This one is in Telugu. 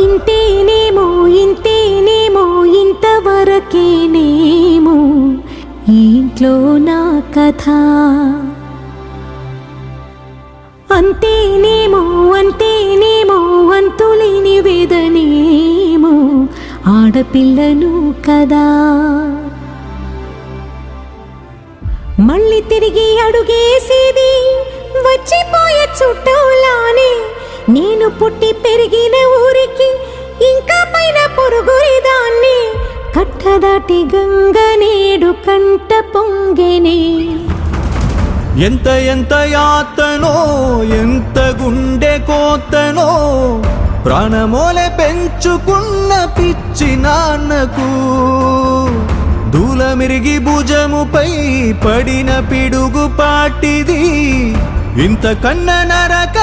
ఇంతేనేమో ఇంతేనేమో ఇంతవరకేనేమో ఇంట్లో నా కథ. అంతేనేమో అంతేనేమో అంతులేని వేదనేమో ఆడపిల్లను కదా. మళ్ళీ తిరిగి అడుగేసేది పుట్టి పెరిగిన ఊరికి ఇంకా పైన పొరుగురిదాన్ని కట్టదాటి గంగ నేడు కంట పొంగెనే. ఎంత ఎంత యాతనో ఎంత గుండె కోతనో ప్రాణమోలే పెంచుకున్న పిచ్చి నాన్నకు. దూలమిరిగి భుజముపై పడిన పిడుగు పాటిది ఇంత కన్న నరకమే